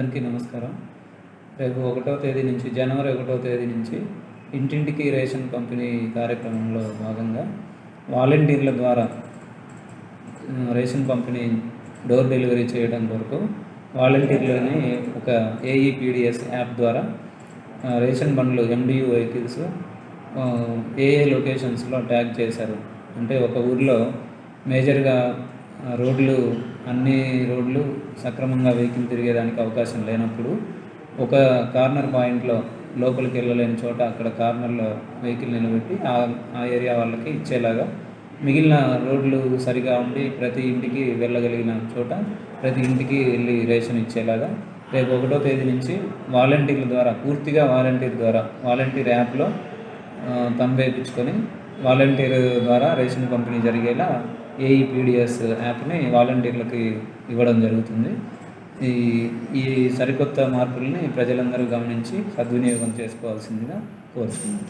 నమస్కారం. రేపు ఒకటో తేదీ నుంచి జనవరి ఒకటో తేదీ నుంచి ఇంటింటికి రేషన్ పంపిణీ కార్యక్రమంలో భాగంగా వాలంటీర్ల ద్వారా రేషన్ పంపిణీ డోర్ డెలివరీ చేయడం కొరకు వాలంటీర్లని ఒక ఏఈపీడిఎస్ యాప్ ద్వారా రేషన్ బండ్లు MDU vehicles A A A A లొకేషన్స్లో tag చేశారు. అంటే ఒక ఊర్లో మేజర్గా రోడ్లు అన్ని రోడ్లు సక్రమంగా వెహికల్ తిరిగేదానికి అవకాశం లేనప్పుడు ఒక కార్నర్ పాయింట్లో లోపలికి వెళ్ళలేని చోట అక్కడ కార్నర్లో వెహికల్ నిలబెట్టి ఆ ఆ ఏరియా వాళ్ళకి ఇచ్చేలాగా మిగిలిన రోడ్లు సరిగా ఉండి ప్రతి ఇంటికి వెళ్ళగలిగిన చోట ప్రతి ఇంటికి వెళ్ళి రేషన్ ఇచ్చేలాగా రేపు ఒకటో తేదీ నుంచి వాలంటీర్ల ద్వారా పూర్తిగా వాలంటీర్ ద్వారా వాలంటీర్ యాప్లో తంబేపించుకొని వాలంటీర్ ద్వారా రేషన్ పంపిణీ జరిగేలా ఏఈపీడిఎస్ యాప్ని వాలంటీర్లకి ఇవ్వడం జరుగుతుంది. ఈ ఈ సరికొత్త మార్పుల్ని ప్రజలందరూ గమనించి సద్వినియోగం చేసుకోవాల్సిందిగా కోరుతున్నాను.